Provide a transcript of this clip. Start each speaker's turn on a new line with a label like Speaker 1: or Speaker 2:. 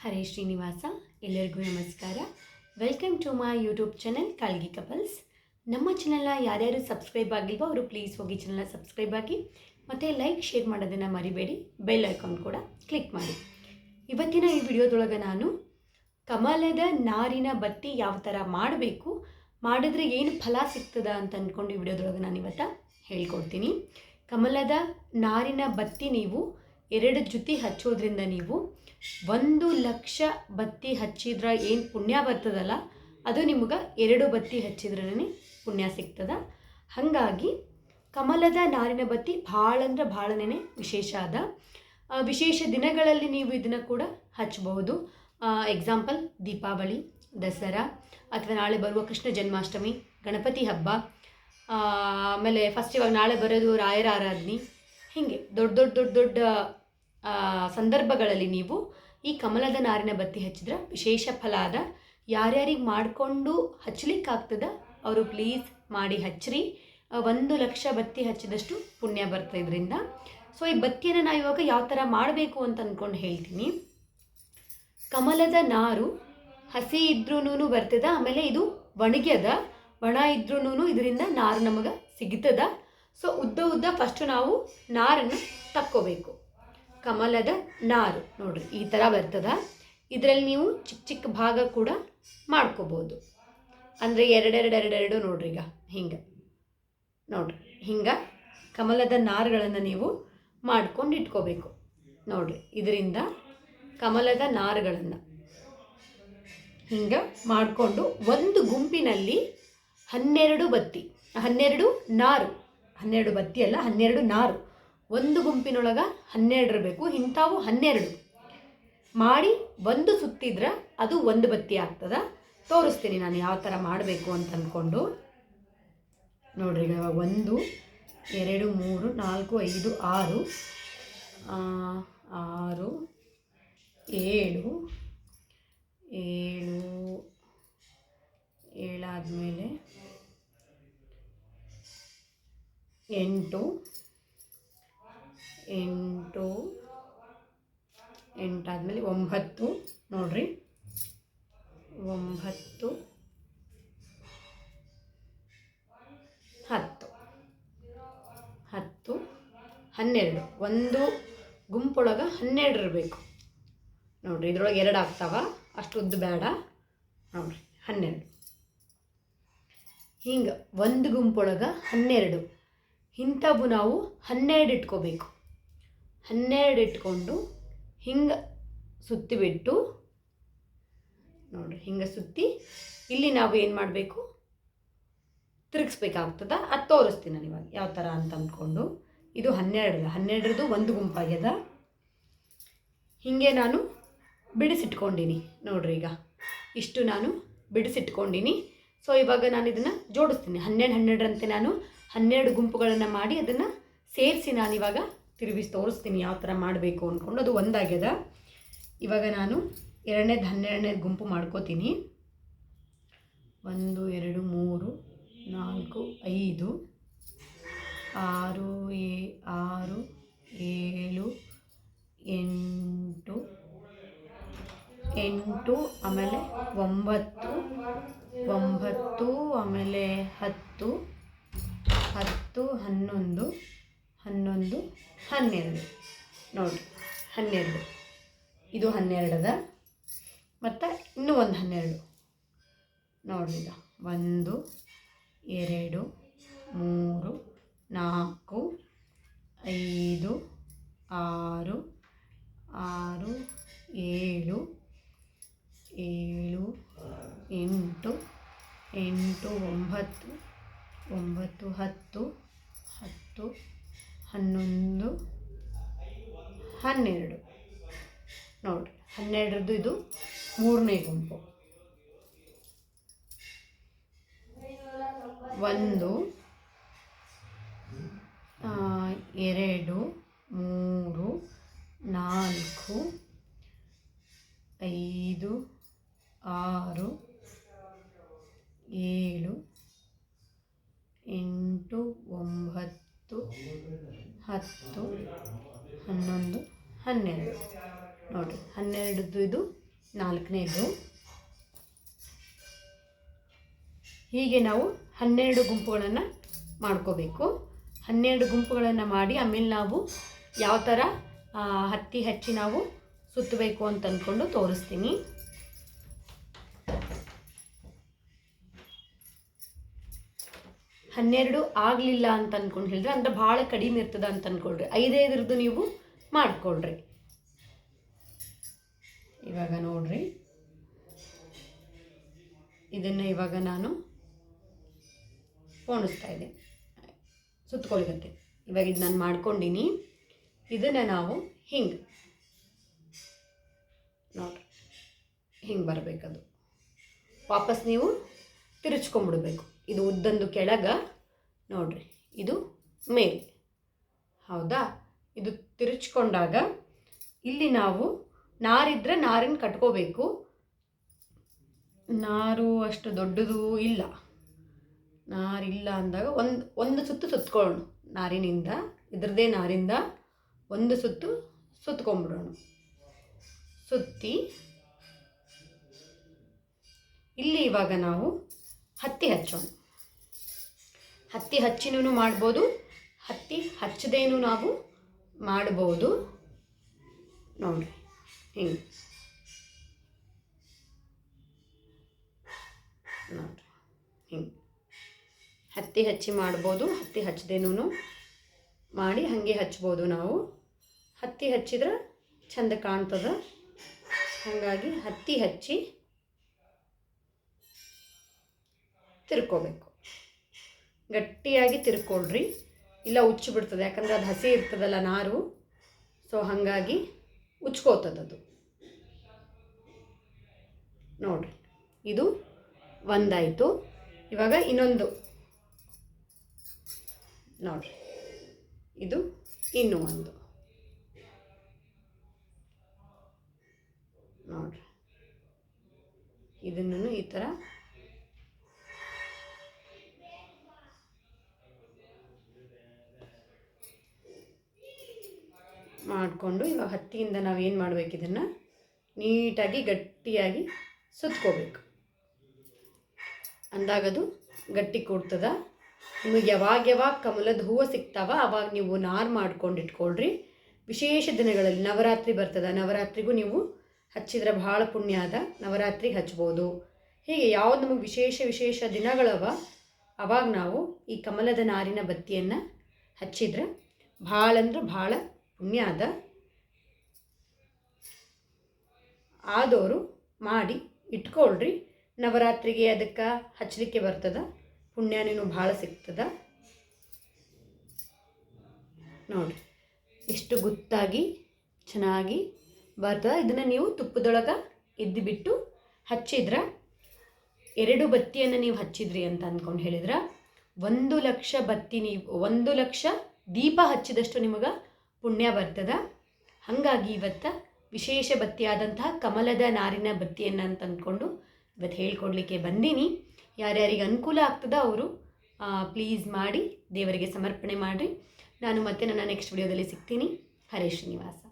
Speaker 1: ಹರೇ ಶ್ರೀನಿವಾಸ ಎಲ್ಲರಿಗೂ ನಮಸ್ಕಾರ welcome to my YouTube channel Kalgi couples ನಮ್ಮ ಚಾನಲ್ನ ಯಾರ್ಯಾರು ಸಬ್ಸ್ಕ್ರೈಬ್ ಆಗಿಲ್ವೋ ಅವರು ಪ್ಲೀಸ್ ಹೋಗಿ ಚಾನಲ್ನ ಸಬ್ಸ್ಕ್ರೈಬ್ ಆಗಿ ಮತ್ತು ಲೈಕ್ ಶೇರ್ ಮಾಡೋದನ್ನು ಮರಿಬೇಡಿ ಬೆಲ್ ಐಕಾನ್ ಕೂಡ ಕ್ಲಿಕ್ ಮಾಡಿ ಇವತ್ತಿನ ಈ ವಿಡಿಯೋದೊಳಗೆ ನಾನು ಕಮಲದ ನಾರಿನ ಬತ್ತಿ ಯಾವ ಥರ ಮಾಡಬೇಕು ಮಾಡಿದ್ರೆ ಏನು ಫಲ ಸಿಗ್ತದ ಅಂತ ಅಂದ್ಕೊಂಡು ಈ ವಿಡಿಯೋದೊಳಗೆ ನಾನು ಇವತ್ತು ಹೇಳ್ಕೊಡ್ತೀನಿ ಕಮಲದ ನಾರಿನ ಬತ್ತಿ ನೀವು ಎರಡು ಜೊತೆ ಹಚ್ಚೋದ್ರಿಂದ ನೀವು ಒಂದು ಲಕ್ಷ ಬತ್ತಿ ಹಚ್ಚಿದ್ರೆ ಏನು ಪುಣ್ಯ ಬರ್ತದಲ್ಲ ಅದು ನಿಮ್ಗೆ ಎರಡು ಬತ್ತಿ ಹಚ್ಚಿದ್ರೇ ಪುಣ್ಯ ಸಿಗ್ತದ ಹಾಗಾಗಿ ಕಮಲದ ನಾರಿನ ಬತ್ತಿ ಭಾಳ ಅಂದ್ರೆ ಭಾಳನೇ ವಿಶೇಷ ಅದ ವಿಶೇಷ ದಿನಗಳಲ್ಲಿ ನೀವು ಇದನ್ನು ಕೂಡ ಹಚ್ಚಬಹುದು ಎಕ್ಸಾಂಪಲ್ ದೀಪಾವಳಿ ದಸರಾ ಅಥವಾ ನಾಳೆ ಬರುವ ಕೃಷ್ಣ ಜನ್ಮಾಷ್ಟಮಿ ಗಣಪತಿ ಹಬ್ಬ ಆಮೇಲೆ ಫಸ್ಟ್ ಇವಾಗ ನಾಳೆ ಬರೋದು ರಾಯರ ಆರಾಧನೆ ಹೀಗೆ ದೊಡ್ಡ ದೊಡ್ಡ ದೊಡ್ಡ ದೊಡ್ಡ ಸಂದರ್ಭಗಳಲ್ಲಿ ನೀವು ಈ ಕಮಲದ ನಾರಿನ ಬತ್ತಿ ಹಚ್ಚಿದ್ರ ವಿಶೇಷ ಫಲ ಅದ ಯಾರ್ಯಾರಿಗೆ ಮಾಡಿಕೊಂಡು ಆಗ್ತದ ಅವರು ಪ್ಲೀಸ್ ಮಾಡಿ ಹಚ್ಚ್ರಿ ಒಂದು ಲಕ್ಷ ಬತ್ತಿ ಹಚ್ಚಿದಷ್ಟು ಪುಣ್ಯ ಬರ್ತದೆ ಇದರಿಂದ ಸೊ ಈ ಬತ್ತಿಯನ್ನು ನಾವು ಇವಾಗ ಯಾವ ಥರ ಮಾಡಬೇಕು ಅಂತ ಅಂದ್ಕೊಂಡು ಹೇಳ್ತೀನಿ ಕಮಲದ ನಾರು ಹಸಿ ಇದ್ರೂ ಬರ್ತದ ಆಮೇಲೆ ಇದು ಒಣಗ್ಯದ ಒಣ ಇದ್ರೂ ಇದರಿಂದ ನಾರು ನಮಗೆ ಸಿಗ್ತದ ಸೊ ಉದ್ದ ಉದ್ದ ಫಸ್ಟು ನಾವು ನಾರನ್ನು ತಕ್ಕೋಬೇಕು ಕಮಲದ ನಾರು ನೋಡಿರಿ ಈ ಥರ ಬರ್ತದ ಇದರಲ್ಲಿ ನೀವು ಚಿಕ್ಕ ಚಿಕ್ಕ ಭಾಗ ಕೂಡ ಮಾಡ್ಕೋಬೋದು ಅಂದರೆ ಎರಡೆರಡೆರಡೆರಡು ಎರಡೆರಡು ನೋಡ್ರಿ ಈಗ ಹಿಂಗೆ ನೋಡ್ರಿ ಹಿಂಗೆ ಕಮಲದ ನಾರುಗಳನ್ನು ನೀವು ಮಾಡ್ಕೊಂಡು ಇಟ್ಕೋಬೇಕು ನೋಡ್ರಿ ಇದರಿಂದ ಕಮಲದ ನಾರುಗಳನ್ನು ಹಿಂಗೆ ಮಾಡಿಕೊಂಡು ಒಂದು ಗುಂಪಿನಲ್ಲಿ ಹನ್ನೆರಡು ಬತ್ತಿ ಹನ್ನೆರಡು ನಾರು ಹನ್ನೆರಡು ಬತ್ತಿ ಅಲ್ಲ ಹನ್ನೆರಡು ನಾರು ಒಂದು ಗುಂಪಿನೊಳಗೆ ಇರಬೇಕು ಇಂಥವು ಹನ್ನೆರಡು ಮಾಡಿ ಒಂದು ಸುತ್ತಿದ್ರೆ ಅದು ಒಂದು ಬತ್ತಿ ಆಗ್ತದ ತೋರಿಸ್ತೀನಿ ನಾನು ಯಾವ ಥರ ಮಾಡಬೇಕು ಅಂತ ಅಂದ್ಕೊಂಡು ನೋಡ್ರಿ ಒಂದು ಎರಡು ಮೂರು ನಾಲ್ಕು ಐದು ಆರು ಆರು ಏಳು ಏಳು ಏಳಾದಮೇಲೆ ಎಂಟು ಎಂಟು ಎಂಟಾದಮೇಲೆ ಒಂಬತ್ತು ನೋಡಿರಿ ಒಂಬತ್ತು ಹತ್ತು ಹತ್ತು ಹನ್ನೆರಡು ಒಂದು ಗುಂಪೊಳಗೆ ಹನ್ನೆರಡು ಇರಬೇಕು ನೋಡಿರಿ ಇದ್ರೊಳಗೆ ಎರಡು ಆಗ್ತಾವ ಅಷ್ಟು ಉದ್ದು ಬೇಡ ನೋಡಿರಿ ಹನ್ನೆರಡು ಹಿಂಗೆ ಒಂದು ಗುಂಪೊಳಗೆ ಹನ್ನೆರಡು ಇಂಥವು ನಾವು ಹನ್ನೆರಡು ಇಟ್ಕೋಬೇಕು ಹನ್ನೆರಡು ಇಟ್ಕೊಂಡು ಹಿಂಗೆ ಸುತ್ತಿಬಿಟ್ಟು ನೋಡಿರಿ ಹಿಂಗೆ ಸುತ್ತಿ ಇಲ್ಲಿ ನಾವು ಏನು ಮಾಡಬೇಕು ತಿರುಗಿಸ್ಬೇಕಾಗ್ತದ ಅದು ತೋರಿಸ್ತೀನಿ ನಾನು ಇವಾಗ ಯಾವ ಥರ ಅಂತ ಅಂದ್ಕೊಂಡು ಇದು ಹನ್ನೆರಡು ಹನ್ನೆರಡರದು ಒಂದು ಗುಂಪಾಗ್ಯದ ಹೀಗೆ ನಾನು ಬಿಡಿಸಿಟ್ಕೊಂಡಿನಿ ನೋಡ್ರಿ ಈಗ ಇಷ್ಟು ನಾನು ಬಿಡಿಸಿಟ್ಕೊಂಡಿನಿ ಸೊ ಇವಾಗ ನಾನು ಇದನ್ನು ಜೋಡಿಸ್ತೀನಿ ಹನ್ನೆರಡು ಹನ್ನೆರಡರಂತೆ ನಾನು ಹನ್ನೆರಡು ಗುಂಪುಗಳನ್ನು ಮಾಡಿ ಅದನ್ನು ಸೇರಿಸಿ ನಾನಿವಾಗ ತಿರುಗಿಸಿ ತೋರಿಸ್ತೀನಿ ಯಾವ ಥರ ಮಾಡಬೇಕು ಅಂದ್ಕೊಂಡು ಅದು ಒಂದಾಗ್ಯದ ಇವಾಗ ನಾನು ಎರಡನೇದು ಹನ್ನೆರಡನೇ ಗುಂಪು ಮಾಡ್ಕೋತೀನಿ ಒಂದು ಎರಡು ಮೂರು ನಾಲ್ಕು ಐದು ಆರು ಏ ಆರು ಏಳು ಎಂಟು ಎಂಟು ಆಮೇಲೆ ಒಂಬತ್ತು ಒಂಬತ್ತು ಆಮೇಲೆ ಹತ್ತು ಹತ್ತು ಹನ್ನೊಂದು ಹನ್ನೊಂದು ಹನ್ನೆರಡು ನೋಡಿ ಹನ್ನೆರಡು ಇದು ಹನ್ನೆರಡದ ಮತ್ತು ಇನ್ನೂ ಒಂದು ಹನ್ನೆರಡು ನೋಡಿ ನೋಡಿರಿ ಒಂದು ಎರಡು ಮೂರು ನಾಲ್ಕು ಐದು ಆರು ಆರು ಏಳು ಏಳು ಎಂಟು ಎಂಟು ಒಂಬತ್ತು ಒಂಬತ್ತು ಹತ್ತು ಹತ್ತು ಹನ್ನೊಂದು ಹನ್ನೆರಡು ನೋಡಿರಿ ಹನ್ನೆರಡರದ್ದು ಇದು ಮೂರನೇ ಗುಂಪು ಒಂದು ಎರಡು ಹತ್ತು ಹನ್ನೊಂದು ಹನ್ನೆರಡು ನೋಡಿರಿ ಹನ್ನೆರಡದ್ದು ಇದು ನಾಲ್ಕನೇದು ಹೀಗೆ ನಾವು ಹನ್ನೆರಡು ಗುಂಪುಗಳನ್ನು ಮಾಡ್ಕೋಬೇಕು ಹನ್ನೆರಡು ಗುಂಪುಗಳನ್ನು ಮಾಡಿ ಆಮೇಲೆ ನಾವು ಯಾವ ಥರ ಹತ್ತಿ ಹಚ್ಚಿ ನಾವು ಸುತ್ತಬೇಕು ಅಂತ ಅಂದ್ಕೊಂಡು ತೋರಿಸ್ತೀನಿ ಹನ್ನೆರಡು ಆಗಲಿಲ್ಲ ಅಂತ ಅಂದ್ಕೊಂಡು ಹೇಳಿದ್ರೆ ಅಂದರೆ ಭಾಳ ಕಡಿಮೆ ಇರ್ತದೆ ಅಂತ ಅಂದ್ಕೊಳ್ರಿ ಐದೈದರದ್ದು ನೀವು ಮಾಡಿಕೊಳ್ರಿ ಇವಾಗ ನೋಡ್ರಿ ಇದನ್ನು ಇವಾಗ ನಾನು ಪೋಣಿಸ್ತಾ ಇದ್ದೆ ಸುತ್ತಕೊಳ್ಳಿಗತ್ತೆ ಇವಾಗ ಇದು ನಾನು ಮಾಡ್ಕೊಂಡಿನಿ ಇದನ್ನು ನಾವು ಹಿಂಗೆ ನೋಡ್ರಿ ಹಿಂಗೆ ಬರಬೇಕದು ವಾಪಸ್ ನೀವು ತಿರುಚ್ಕೊಂಡ್ಬಿಡ್ಬೇಕು ಇದು ಉದ್ದಂದು ಕೆಳಗ ನೋಡ್ರಿ ಇದು ಮೇಲೆ ಹೌದಾ ಇದು ತಿರುಚ್ಕೊಂಡಾಗ ಇಲ್ಲಿ ನಾವು ನಾರಿದ್ರೆ ನಾರಿನ ಕಟ್ಕೋಬೇಕು ನಾರು ಅಷ್ಟು ದೊಡ್ಡದು ಇಲ್ಲ ನಾರಿಲ್ಲ ಅಂದಾಗ ಒಂದು ಒಂದು ಸುತ್ತು ಸುತ್ತಕೊಳ್ಳೋಣ ನಾರಿನಿಂದ ಇದ್ರದೇ ನಾರಿಂದ ಒಂದು ಸುತ್ತು ಸುತ್ತಕೊಂಡ್ಬಿಡೋಣ ಸುತ್ತಿ ಇಲ್ಲಿ ಇವಾಗ ನಾವು ಹತ್ತಿ ಹಚ್ಚೋಣ ಹತ್ತಿ ಹಚ್ಚಿನೂ ಮಾಡ್ಬೋದು ಹತ್ತಿ ಹಚ್ಚದೇನು ನಾವು ಮಾಡ್ಬೋದು ನೋಡಿರಿ ಹಿಂಗೆ ನೋಡಿರಿ ಹಿಂಗೆ ಹತ್ತಿ ಹಚ್ಚಿ ಮಾಡ್ಬೋದು ಹತ್ತಿ ಹಚ್ಚದೇನೂ ಮಾಡಿ ಹಾಗೆ ಹಚ್ಬೋದು ನಾವು ಹತ್ತಿ ಹಚ್ಚಿದ್ರೆ ಚಂದ ಕಾಣ್ತದೆ ಹಾಗಾಗಿ ಹತ್ತಿ ಹಚ್ಚಿ ತಿರ್ಕೋಬೇಕು ಗಟ್ಟಿಯಾಗಿ ತಿರ್ಕೊಳ್ರಿ ಇಲ್ಲ ಉಚ್ಚು ಬಿಡ್ತದೆ ಯಾಕಂದರೆ ಅದು ಹಸಿ ಇರ್ತದಲ್ಲ ನಾರು ಸೊ ಹಾಗಾಗಿ ಉಚ್ಕೋತದದು ನೋಡಿರಿ ಇದು ಒಂದಾಯಿತು ಇವಾಗ ಇನ್ನೊಂದು ನೋಡಿರಿ ಇದು ಇನ್ನೂ ಒಂದು ಮಾಡಿಕೊಂಡು ಇವಾಗ ಹತ್ತಿಯಿಂದ ನಾವು ಏನು ಮಾಡಬೇಕು ಇದನ್ನು ನೀಟಾಗಿ ಗಟ್ಟಿಯಾಗಿ ಸುತ್ಕೋಬೇಕು ಅಂದಾಗದು ಗಟ್ಟಿ ಕೊಡ್ತದ ನಿಮಗೆ ಯಾವಾಗ ಯಾವಾಗ ಕಮಲದ ಹೂವು ಸಿಗ್ತಾವ ಅವಾಗ ನೀವು ನಾರು ಮಾಡ್ಕೊಂಡು ಇಟ್ಕೊಳ್ರಿ ವಿಶೇಷ ದಿನಗಳಲ್ಲಿ ನವರಾತ್ರಿ ಬರ್ತದ ನವರಾತ್ರಿಗೂ ನೀವು ಹಚ್ಚಿದ್ರೆ ಭಾಳ ಪುಣ್ಯ ಅದ ನವರಾತ್ರಿ ಹಚ್ಬೋದು ಹೀಗೆ ಯಾವ್ದು ನಮಗೆ ವಿಶೇಷ ವಿಶೇಷ ದಿನಗಳವ ಅವಾಗ ನಾವು ಈ ಕಮಲದ ನಾರಿನ ಬತ್ತಿಯನ್ನು ಹಚ್ಚಿದ್ರೆ ಭಾಳ ಅಂದ್ರೆ ಭಾಳ ಪುಣ್ಯಾದ ಆದವರು ಮಾಡಿ ಇಟ್ಕೊಳ್ರಿ ನವರಾತ್ರಿಗೆ ಅದಕ್ಕೆ ಹಚ್ಚಲಿಕ್ಕೆ ಬರ್ತದ ಪುಣ್ಯನೂ ಭಾಳ ಸಿಗ್ತದ ನೋಡಿರಿ ಎಷ್ಟು ಗುತ್ತಾಗಿ ಚೆನ್ನಾಗಿ ಬರ್ತದ ಇದನ್ನು ನೀವು ತುಪ್ಪದೊಳಗೆ ಎದ್ದುಬಿಟ್ಟು ಹಚ್ಚಿದ್ರೆ ಎರಡು ಬತ್ತಿಯನ್ನು ನೀವು ಹಚ್ಚಿದ್ರಿ ಅಂತ ಅಂದ್ಕೊಂಡು ಹೇಳಿದ್ರೆ ಒಂದು ಲಕ್ಷ ಬತ್ತಿ ನೀವು ಒಂದು ಲಕ್ಷ ದೀಪ ಹಚ್ಚಿದಷ್ಟು ನಿಮಗೆ ಪುಣ್ಯ ಬರ್ತದ ಹಾಗಾಗಿ ಇವತ್ತು ವಿಶೇಷ ಬತ್ತಿಯಾದಂತಹ ಕಮಲದ ನಾರಿನ ಬತ್ತಿಯನ್ನು ಅಂತ ಅಂದ್ಕೊಂಡು ಇವತ್ತು ಹೇಳ್ಕೊಡ್ಲಿಕ್ಕೆ ಬಂದೀನಿ ಯಾರ್ಯಾರಿಗೆ ಅನುಕೂಲ ಆಗ್ತದ ಅವರು ಪ್ಲೀಸ್ ಮಾಡಿ ದೇವರಿಗೆ ಸಮರ್ಪಣೆ ಮಾಡಿರಿ ನಾನು ಮತ್ತೆ ನನ್ನ ನೆಕ್ಸ್ಟ್ ವಿಡಿಯೋದಲ್ಲಿ ಸಿಗ್ತೀನಿ ಹರೇಶ್ ಶ್ರೀನಿವಾಸ